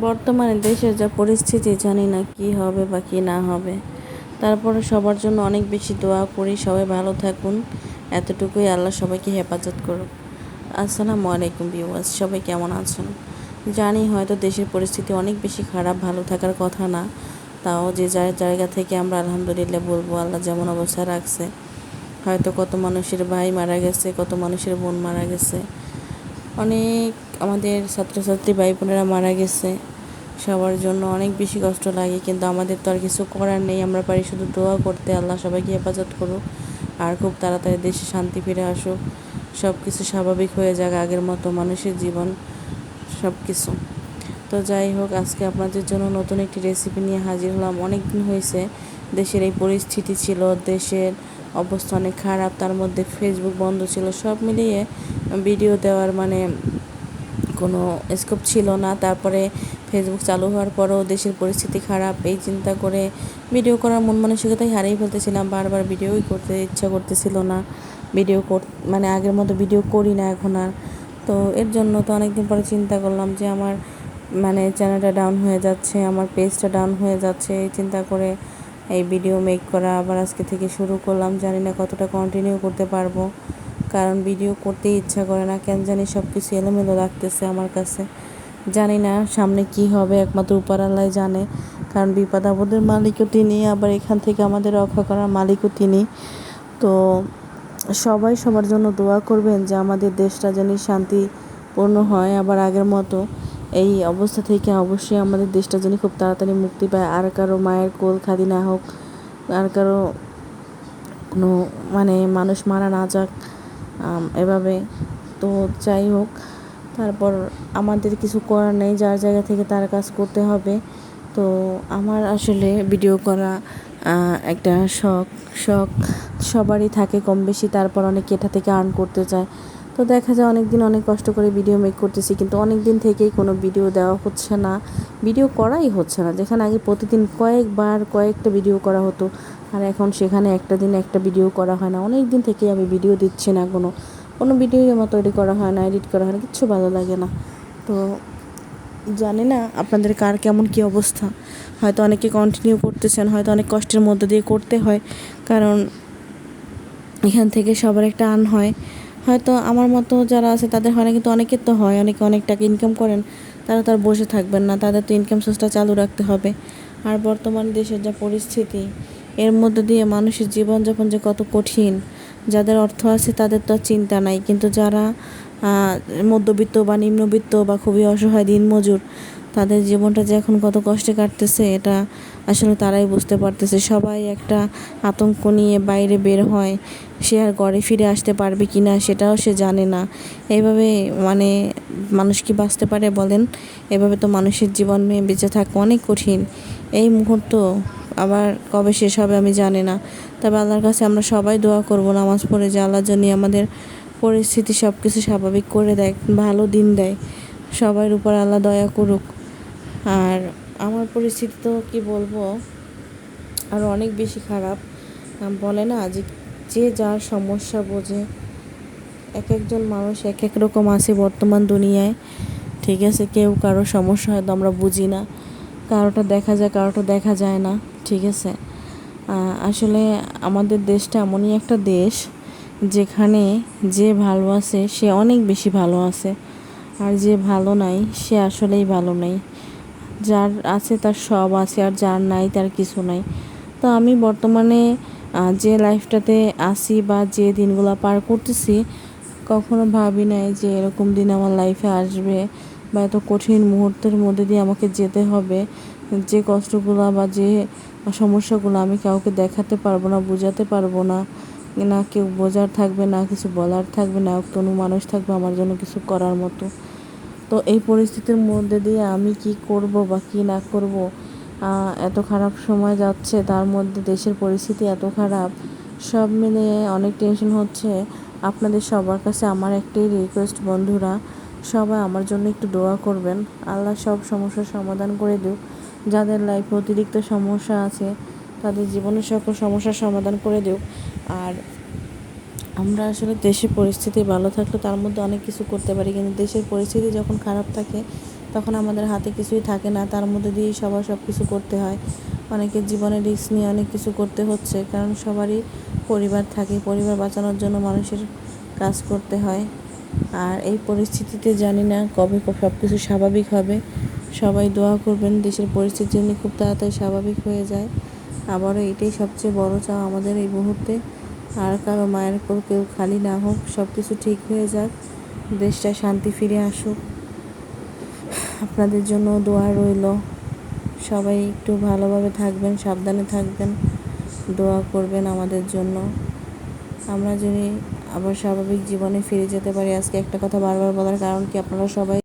বর্তমানে দেশের যা পরিস্থিতি, জানি না কি হবে বা কি না হবে। তারপরে সবার জন্য অনেক বেশি দোয়া করি, সবাই ভালো থাকুন। এতটুকুই আল্লাহ সবাইকে হেফাজত করুক। আসসালামু আলাইকুম ভিউয়ার্স সবাই কেমন আছেন? জানি হয়তো দেশের পরিস্থিতি অনেক বেশি খারাপ, ভালো থাকার কথা না। তাও যে যার জায়গা থেকে আমরা আলহামদুলিল্লাহ বলব, আল্লাহ যেমন অবস্থা রাখছে। হয়তো কত মানুষের ভাই মারা গেছে, কত মানুষের বোন মারা গেছে। অনেক আমাদের ছাত্রছাত্রী ভাই বোনেরা মারা গেছে। সবার জন্য অনেক বেশি কষ্ট লাগে, কিন্তু আমাদের তো আর কিছু করার নেই। আমরা পারি শুধু দোয়া করতে, আল্লাহ সবাইকে হেফাজত করুক আর খুব তাড়াতাড়ি দেশে শান্তি ফিরে আসুক। সব কিছু স্বাভাবিক হয়ে যাক, আগের মতো মানুষের জীবন সব কিছু তো যাই হোক, আজকে আপনাদের জন্য নতুন একটি রেসিপি নিয়ে হাজির হলাম। অনেক দিন হয়েছে, দেশের এই পরিস্থিতি ছিল, দেশের অবস্থা অনেক খারাপ, তার মধ্যে ফেসবুক বন্ধ ছিল, সব মিলিয়ে ভিডিও দেওয়ার মানে কোনো স্কোপ ছিল না। তারপরে ফেসবুক চালু হওয়ার পরও দেশের পরিস্থিতি খারাপ, এই চিন্তা করে ভিডিও করার মন মানসিকতাই হারিয়ে ফেলতেছিলাম। বারবার ভিডিওই করতে ইচ্ছা করতেছিল না। ভিডিও কর মানে আগের মতো ভিডিও করি না এখন আর। তো এর জন্য তো অনেকদিন পরে চিন্তা করলাম যে আমার মানে চ্যানেলটা ডাউন হয়ে যাচ্ছে, আমার পেজটা ডাউন হয়ে যাচ্ছে, এই চিন্তা করে এই ভিডিও মেক করা আবার আজকে থেকে শুরু করলাম। জানি না কতটা কন্টিনিউ করতে পারব। কারণ ভিডিও করতে ইচ্ছা করে না। কেন জানি সব কিছু এলোমেলো লাগতেছে আমার কাছে। জানি না সামনে কি হবে, একমাত্র উপরাল্লাই জানে। কারণ বিপদ আপদের মালিকও তিনি, আবার এখান থেকে আমাদের রক্ষা করার মালিকও তিনি। তো সবাই সবার জন্য দোয়া করবেন যে আমাদের দেশটা যেন শান্তিপূর্ণ হয় আবার আগের মতো। এই অবস্থা থেকে অবশ্যই আমাদের দেশটা যেন খুব তাড়াতাড়ি মুক্তি পায়। আর কারও মায়ের কোল খাদি না হোক, আর কারও কোনো মানে মানুষ মারা না যাক এভাবে। তো যাই হোক, তারপর আমাদের কিছু করার নেই, যার জায়গা থেকে তার কাজ করতে হবে। তো আমার আসলে ভিডিও করা একটা শখ শখ সবারই থাকে কম বেশি তারপর অনেকে এটা থেকে আর্ন করতে চায়। তো দেখা যায় অনেক দিন অনেক কষ্ট করে ভিডিও মেক করতেছি, কিন্তু অনেক দিন থেকেই কোনো ভিডিও দেওয়া হচ্ছে না। ভিডিও করাই হচ্ছে না। যেখানে আগে প্রতিদিন কয়েকবার কয়েকটা ভিডিও করা হতো, আর এখন সেখানে একটা দিন একটা ভিডিও করা হয় না। অনেক দিন থেকেই আমি ভিডিও দিচ্ছি না কোনো। কোনো ভিডিওই আমার তৈরি করা হয় না এডিট করা হয় না, কিচ্ছু ভালো লাগে না। তো জানি না আপনাদের কার কেমন কী অবস্থা। হয়তো অনেকে কন্টিনিউ করতেছেন, হয়তো অনেক কষ্টের মধ্যে দিয়ে করতে হয়, কারণ এখান থেকে সবার একটা আন হয়। হয়তো আমার মতো যারা আছে, তাদের হয় না, কিন্তু অনেকের তো হয়। অনেকে অনেক টাকা ইনকাম করেন, তারা তার বসে থাকবেন না। তাদের তো ইনকাম সোর্সটা চালু রাখতে হবে। আর বর্তমান দেশের যা পরিস্থিতি, এর মধ্যে দিয়ে মানুষের জীবনযাপন যে কত কঠিন, যাদের অর্থ আছে তাদের তো চিন্তা নাই। কিন্তু যারা মধ্যবিত্ত বা নিম্নবিত্ত বা খুবই অসহায় দিনমজুর, তাদের জীবনটা যে এখন কত কষ্টে কাটতেছে, এটা আসলে তারাই বুঝতে পারতেছে। সবাই একটা আতঙ্ক নিয়ে বাইরে বের হয়, সে আর ঘরে ফিরে আসতে পারবে কি না সেটাও সে জানে না। এইভাবে মানে মানুষ কি বাঁচতে পারে বলেন? এভাবে তো মানুষের জীবন নিয়ে বেঁচে থাকা অনেক কঠিন। এই মুহূর্ত আবার কবে শেষ হবে আমি জানি না। তবে আল্লাহর কাছে আমরা সবাই দোয়া করব, নামাজ পড়ে যে আল্লাহ জন্য আমাদের পরিস্থিতি সব কিছু স্বাভাবিক করে দেয়, ভালো দিন দেয়। সবার উপর আল্লাহ দয়া করুক। আর আমার পরিস্থিতি তো কী বলব? আরও অনেক বেশি খারাপ। বলে না যে যে যার সমস্যা বোঝে। এক একজন মানুষ এক এক রকম আছে বর্তমান দুনিয়ায়। ঠিক আছে, কেউ কারও সমস্যা হয়তো আমরা বুঝি না। কারোটা দেখা যায়, কারোটা দেখা যায় না। ঠিক আছে? আসলে আমাদের দেশটা এমনই একটা দেশ যেখানে যে ভালো আছে সে অনেক বেশি ভালো আছে। আর যে ভালো নাই, সে আসলেই ভালো নাই। যার আছে তার সব আছে আর যার নাই তার কিছু নাই। তো আমি বর্তমানে যে লাইফটাতে আসি বা যে দিনগুলো পার করতেছি, কখনো ভাবি নাই যে এরকম দিন আমার লাইফে আসবে বা এত কঠিন মুহূর্তের মধ্যে দিয়ে আমাকে যেতে হবে। যে কষ্টগুলো বা যে সমস্যাগুলো আমি কাউকে দেখাতে পারব না, বোঝাতে পারব না না কেউ বোঝার থাকবে, না কিছু বলার থাকবে, না কোনো মানুষ থাকবে আমার জন্য কিছু করার মতো। তো এই পরিস্থিতির মধ্যে দিয়ে আমি কি করব বা কি না করব? এত খারাপ সময় যাচ্ছে, তার মধ্যে দেশের পরিস্থিতি এত খারাপ, সব মিলিয়ে অনেক টেনশন হচ্ছে। আপনাদের সবার কাছে আমার একটাই রিকোয়েস্ট বন্ধুরা, সবাই আমার জন্য একটু দোয়া করবেন। আল্লাহ সব সমস্যার সমাধান করে দিক। যাদের লাইফে অতিরিক্ত সমস্যা আছে, তাদের জীবনের সকল সমস্যার সমাধান করে দিও আর আমরা আসলে দেশের পরিস্থিতি ভালো থাকলে তার মধ্যে অনেক কিছু করতে পারি, কিন্তু দেশের পরিস্থিতি যখন খারাপ থাকে, তখন আমাদের হাতে কিছুই থাকে না। তার মধ্যে দিয়েই সবার সব কিছু করতে হয়। অনেকের জীবনে রিস্ক নিয়ে অনেক কিছু করতে হচ্ছে, কারণ সবারই পরিবার থাকে। পরিবার বাঁচানোর জন্য মানুষের কাজ করতে হয়। আর এই পরিস্থিতিতে জানি না কবে সব কিছু স্বাভাবিক হবে। সবাই দোয়া করবেন, দেশের পরিস্থিতি যেন খুব তাড়াতাড়ি স্বাভাবিক হয়ে যায়। আবারও এটাই সবচেয়ে বড় চাওয়া আমাদের এই মুহূর্তে। আর কারও মায়ের কোল কেউ খালি না হোক সব কিছু ঠিক হয়ে যাক, দেশটা শান্তি ফিরে আসুক। আপনাদের জন্য দোয়া রইল। সবাই একটু ভালোভাবে থাকবেন, সাবধানে থাকবেন, দোয়া করবেন আমাদের জন্য। আমরা যদি আবার স্বাভাবিক জীবনে ফিরে যেতে পারি, আজকে একটা কথা বারবার বলার কারণ কি আপনারা সবাই